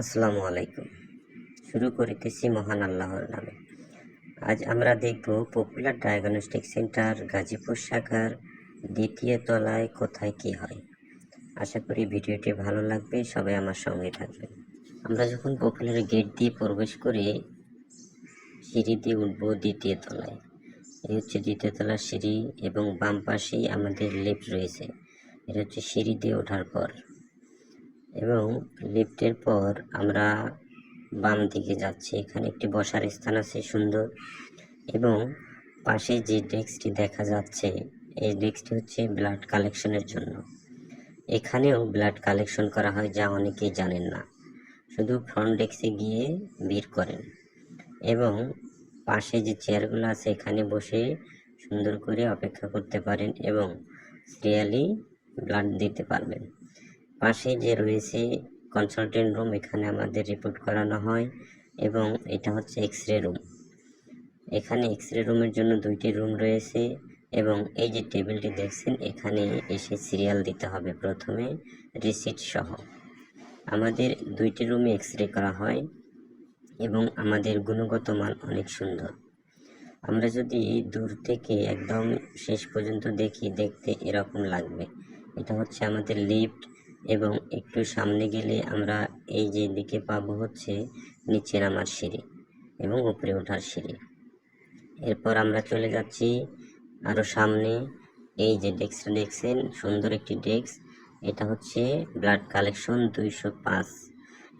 আসসালামু আলাইকুম। শুরু করিতেছি মহান আল্লাহর নামে। আজ আমরা দেখব পপুলার ডায়াগনস্টিক সেন্টার গাজীপুর শাখার দ্বিতীয় তলায় কোথায় কি হয়। আশা করি ভিডিওটি ভালো লাগবে, সবাই আমার সঙ্গে থাকবেন। আমরা যখন পপুলার গেট দিয়ে প্রবেশ করে, সিঁড়ি দিয়ে উঠবো দ্বিতীয় তলায়। এই হচ্ছে দ্বিতীয় তলার সিঁড়ি এবং বাম পাশেই আমাদের লিফট রয়েছে। এটা হচ্ছে সিঁড়ি দিয়ে ওঠার পর। এবং লিফটের পর আমরা বাম দিকে যাচ্ছি। এখানে একটি বসার স্থান আছে সুন্দর এবং পাশে যে ডেস্কটি দেখা যাচ্ছে, এই ডেস্কটি হচ্ছে ব্লাড কালেকশনের জন্য। এখানেও ব্লাড কালেকশন করা হয় যা অনেকেই জানেন না। শুধু ফ্রন্ট ডেস্কে গিয়ে ভিড় করেন এবং পাশে যে চেয়ারগুলো আছে, এখানে বসে সুন্দর করে অপেক্ষা করতে পারেন এবং সিরিয়ালি ব্লাড দিতে পারবেন। পাশে যে রয়েছে কনসালটেন্ট রুম এখানে আমাদের রিপোর্ট করানো হয় এবং এটা হচ্ছে এক্স রে রুম এখানে এক্স রে রুমের জন্য দুইটি রুম রয়েছে এবং এই যে টেবিলটি দেখছেন, এখানে এসে সিরিয়াল দিতে হবে প্রথমে রিসিট সহ। আমাদের দুইটি রুমে এক্স রে করা হয় এবং আমাদের গুণগত মান অনেক সুন্দর। আমরা যদি দূর থেকে একদম শেষ পর্যন্ত দেখি, দেখতে এরকম লাগবে। এটা হচ্ছে আমাদের লিফট এবং একটু সামনে গেলে আমরা এই যে দিকে পাবো হচ্ছে নিচে নামার সিঁড়ি এবং উপরে ওঠার সিঁড়ি। এরপর আমরা চলে যাচ্ছি আরও সামনে, এই যে ডেস্কটা দেখছেন, সুন্দর একটি ডেস্ক, এটা হচ্ছে ব্লাড কালেকশন দুইশো পাঁচ।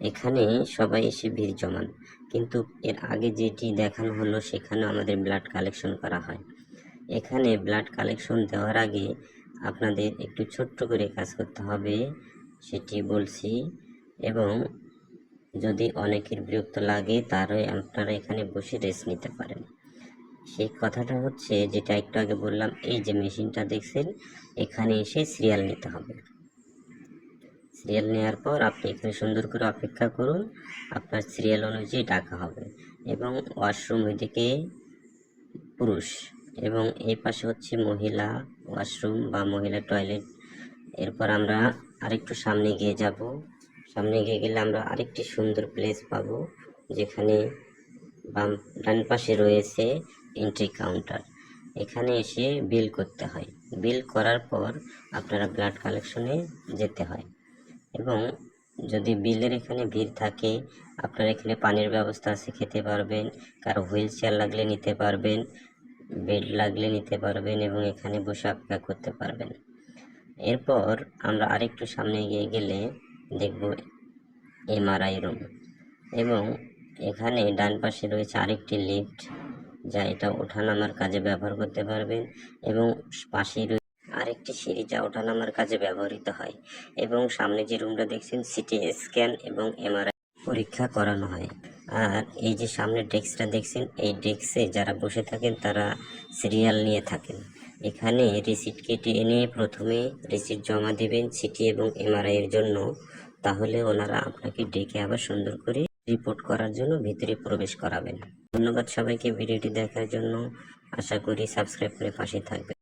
এখানে সবাই এসে ভিড় জমান, কিন্তু এর আগে যেটি দেখানো হলো সেখানে আমাদের ব্লাড কালেকশন করা হয়। এখানে ব্লাড কালেকশন দেওয়ার আগে আপনাদের একটু ছোট্ট করে কাজ করতে হবে। সেটি বলছি। এবং যদি অনেকের বিরক্ত লাগে তাহলে আপনারা এখানে বসে রেস্ট নিতে পারেন। সেই কথাটা হচ্ছে, যেটা একটু আগে বললাম, এই যে মেশিনটা দেখছেন, এখানে এসে সিরিয়াল নিতে হবে। সিরিয়াল নেওয়ার পর আপনি এখানে সুন্দর করে অপেক্ষা করুন, আপনার সিরিয়াল অনুযায়ী ডাকা হবে। এবং ওয়াশরুম ওইদিকে পুরুষ, এবং এই পাশে হচ্ছে মহিলা ওয়াশরুম বা মহিলা টয়লেট এরপর আমরা আরেকটু সামনে গিয়ে যাব। সামনে গিয়ে গেলে আমরা আরেকটি সুন্দর প্লেস পাবো, যেখানে বাম, ডান পাশে রয়েছে এন্ট্রি কাউন্টার এখানে এসে বিল করতে হয়। বিল করার পর আপনারা ব্লাড কালেকশনে যেতে হয়। এবং যদি বিলের এখানে ভিড় থাকে, আপনার এখানে পানির ব্যবস্থা আছে, খেতে পারবেন। কারও হুইল চেয়ার লাগলে নিতে পারবেন, বেড লাগলে নিতে পারবেন এবং এখানে বসে অপেক্ষা করতে পারবেন। এরপর আমরা আরেকটু সামনে গিয়ে গেলে দেখব এমআরআই রুম। এবং এখানে ডান পাশে রয়েছে আরেকটি লিফট, যা এটা ওঠানামার কাজে ব্যবহার করতে পারবেন এবং পাশেই রয়েছে আরেকটি সিঁড়ি যা ওঠানামার কাজে ব্যবহৃত হয়। এবং সামনে যে রুমটা দেখছেন, সিটি স্ক্যান এবং এমআরআই পরীক্ষা করানো হয়। আর এই যে সামনে ডেস্কটা দেখছেন, এই ডেস্কে যারা বসে থাকেন, তারা সিরিয়াল নিয়ে থাকেন। এখানে রিসিট কেটে এনে প্রথমে রিসিট জমা দেবেন সিটি এবং এমআরআই এর জন্য। তাহলে ওনারা আপনাকে ডেকে আবার সুন্দর করে রিপোর্ট করার জন্য ভিতরে প্রবেশ করাবেন। ধন্যবাদ সবাইকে ভিডিওটি দেখার জন্য। আশা করি সাবস্ক্রাইব করে পাশে থাকবেন।